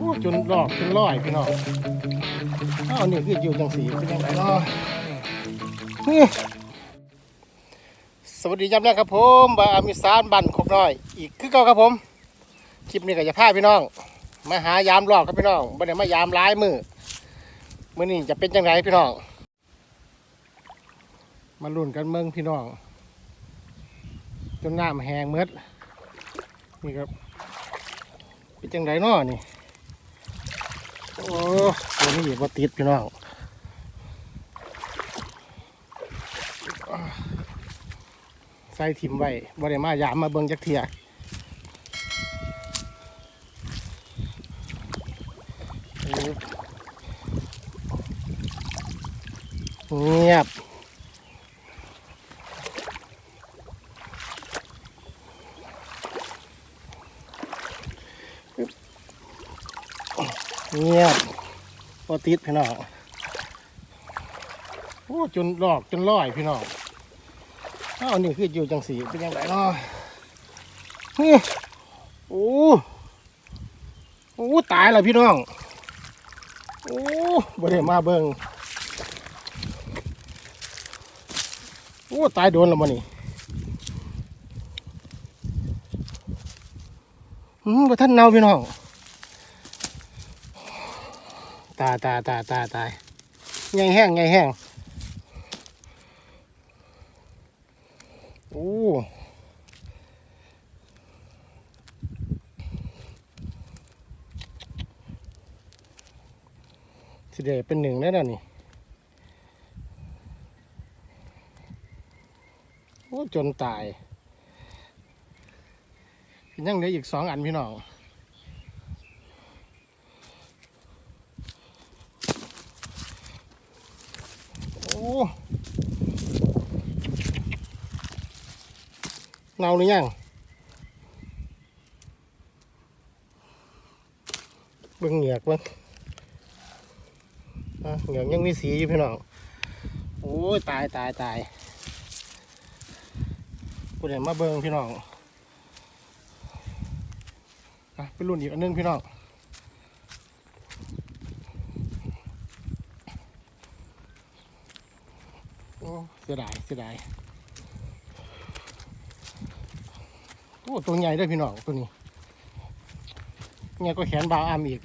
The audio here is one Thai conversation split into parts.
อ้จนดอกจนร้อยพี่น้องอ้าวนี่คืออยู่จังสีเป็นยังไงเนาะนี่สวัสดียามแรกครับผมบาอามิสานบันคกน้อย อีกคือเก่าครับผม คลิปนี้ก็จะพาพี่น้อง มาหายามรอบครับพี่น้องบ่ได้มายามร้ายมือมือนี้จะเป็นจังไรพี่น้องมาลุ้นกันเมืองพี่น้อง จนน้ำแห้งเมืดนี่ครับเป็นจังไรน้อนี่ โอ้ตัวนี้บ่ติดพี่น้องใส่ถิ่มไว้บ่ได้มายามมาเบิ่งจักเทียเงียบ เงียบพอติดพี่น้องโอ้จนดอกจนร้อยพี่น้องอ้าวนี่คืออยู่จังสีเป็นยังไงเนาะนี่โอ้โอ้ตายแล้วพี่น้องโอ้บ่ได้มาเบิ่งโอ้ตายโดนแล้วมันนี่อืมบ่ท่านเนาพี่น้อง ตายตายตายตายตายไงแห้งไงแห้งโอ้สิเดเป็นหนึ่งแล้วนนี่โอ้จนตายยังเหลืออีกสองอันพี่น้อง โอ้ เนาหรือยังเบิ่งเหงือกบิ่งอะเหงือกยังมีสีอยู่พี่น้องโอ้ยตายตายตายกูเดี๋ยวมาเบิ่งพี่น้องอะเป็นรุ่นอีกอันนึงพี่น้องโอ้เสียดายเสียดายโอ้ตัวใหญ่ด้วยพี่น้องตัวนี้ใหญ่ยก็แขนบาวอามอีก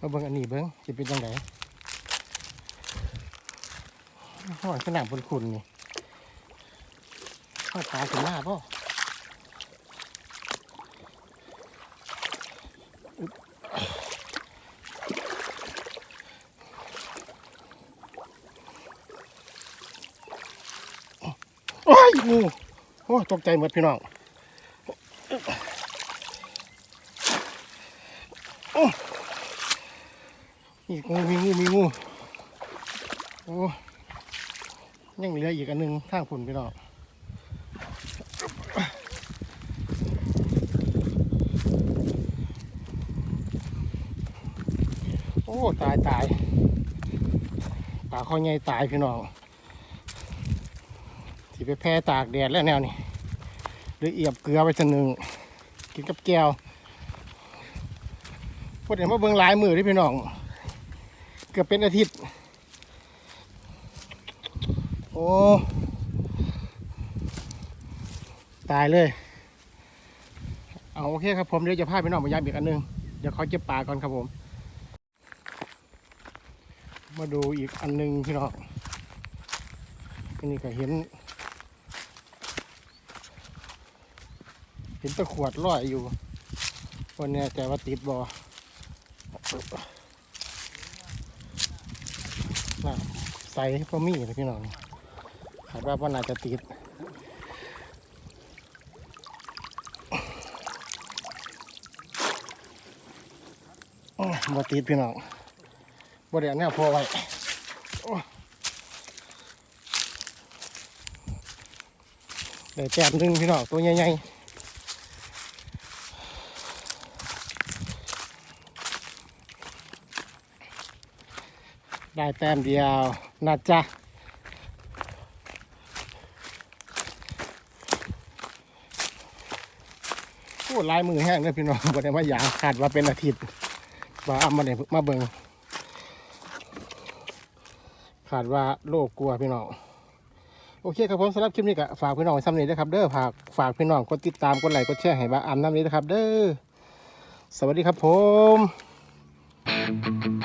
มาเบิ่งอันนี้เบิ่งจะเป็นยังไงห้อยขนาดบนคุณนี่ข้าวปลาถึงหน้าป่ะ โอ้ยงูโอ้ตกใจหมดพี่น้องโอ้มีงูมีงูมีงูโอ้ยังเหลืออีกอันหนึ่งทางฝุ่นพี่น้องโอ้ ตายตายปลาข้อใหญ่ตายพี่น้อง สิไปแพ้ตากแดดแล้วแนวนี้หรือเอียบเกลือไปชนหนึ่งกินกับแก้วพอเห็นว่าเบิ่งหลายมือที่พี่น้อง เกือบเป็นอาทิตย์ โอ้ ตายเลย เอาโอเคครับผม เดี๋ยวจะพาพี่น้องไปย้ายอีกอันหนึง เดี๋ยวเขาเก็บปลาก่อนครับผม มาดูอีกอันหนึงพี่น้องอันนี้ก็เห็น เห็ นตะขวดลอยอยู่วันนี้แต่ว่าติดบอน่ะใส่พอมีเลยพี่น้องคาดว่าว่าน่าจะติดบอติดพี่น้องบอเดี๋ยวเนี่ยพอไว้โอ้ได้แต้มหนึ่งพี่น้องตัวใหญ่ๆ ได้แต้มเดียวนะจ๊ะพูดลายมือแห้งเลยพี่น้องบ่ได้ว่ายาวขาดว่าเป็นอาทิตย์ว่าเอามาเนี่ยมาเบิงขาดว่าโลกกลัวพี่น้องโอเคครับผมสำหรับคลิปนี้ก็ฝากพี่น้องไว้ซ้ำนี้นะครับเด้อฝากฝากพี่น้องกดติดตามกดไลค์กดแชร์ให้บ้าอัมน้ำนี้นะครับ เด้อสวัสดีครับผม